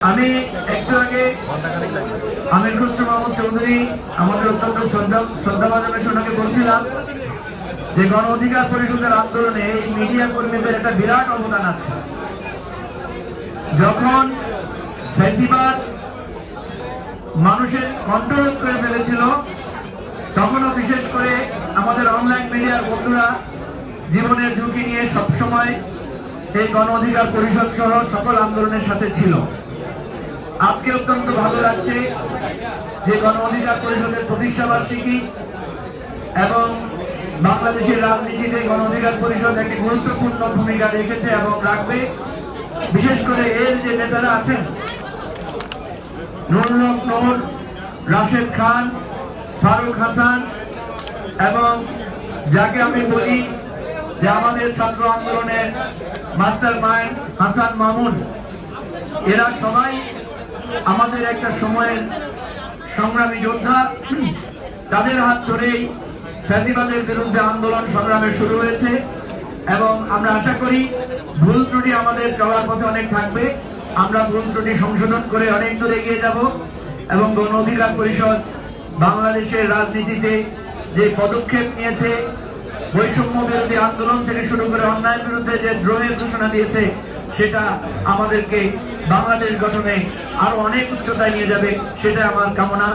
আমি একটু আগে আমির খুসরো মোহাম্মদ চৌধুরী আমাদের অত্যন্ত শ্রদ্ধা শ্রদ্ধাভাজনের সোনাকে বলছিলাম যে গণ অধিকার পরিষদের আন্দোলনে এই মিডিয়া কর্মীদের একটা বিরাট অবদান আছে। যখন ফ্যাসিবাদ মানুষের কন্ট্রোল করে ফেলেছিল, তখনও বিশেষ করে আমাদের অনলাইন মিডিয়ার বন্ধুরা জীবনের ঝুঁকি নিয়ে সবসময় এই গণ অধিকার পরিষদ সহ সকল আন্দোলনের সাথে ছিল। আজকে অত্যন্ত ভালো লাগছে যে গণ অধিকার পরিষদের প্রতিষ্ঠা বার্ষিকী এবং বাংলাদেশের রাজনীতিতে গণ অধিকার পরিষদ একটি গুরুত্বপূর্ণ ভূমিকা রেখেছে এবং রাখবে। বিশেষ করে এর যে নেতারা আছেন, নুরুল হক নূর রাশেদ খান, ফারুক হাসান এবং যাকে আমি বলি যে আমাদের ছাত্র আন্দোলনের মাস্টার মাইন্ড হাসান মামুন, এরা সবাই আমাদের একটা সময়ের সংগ্রামী যোদ্ধা তাদের হাত ধরেই ফ্যাসিবাদের বিরুদ্ধে আন্দোলন সংগ্রামে শুরু হয়েছে এবং আমরা আশা করি ভুল ত্রুটি আমাদের চলার পথে অনেক থাকবে। আমরা ভুল ত্রুটি সংশোধন করে অনেক দূর এগিয়ে যাব এবং গণ অধিকার পরিষদ বাংলাদেশের রাজনীতিতে যে পদক্ষেপ নিয়েছে, বৈষম্য বিরোধী আন্দোলন থেকে শুরু করে অন্যায়ের বিরুদ্ধে যে দ্রোহের ঘোষণা দিয়েছে, সেটা আমাদেরকে বাংলাদেশ গঠনে আরও অনেক উচ্চতায় নিয়ে যাবে সেটা আমার কামনা।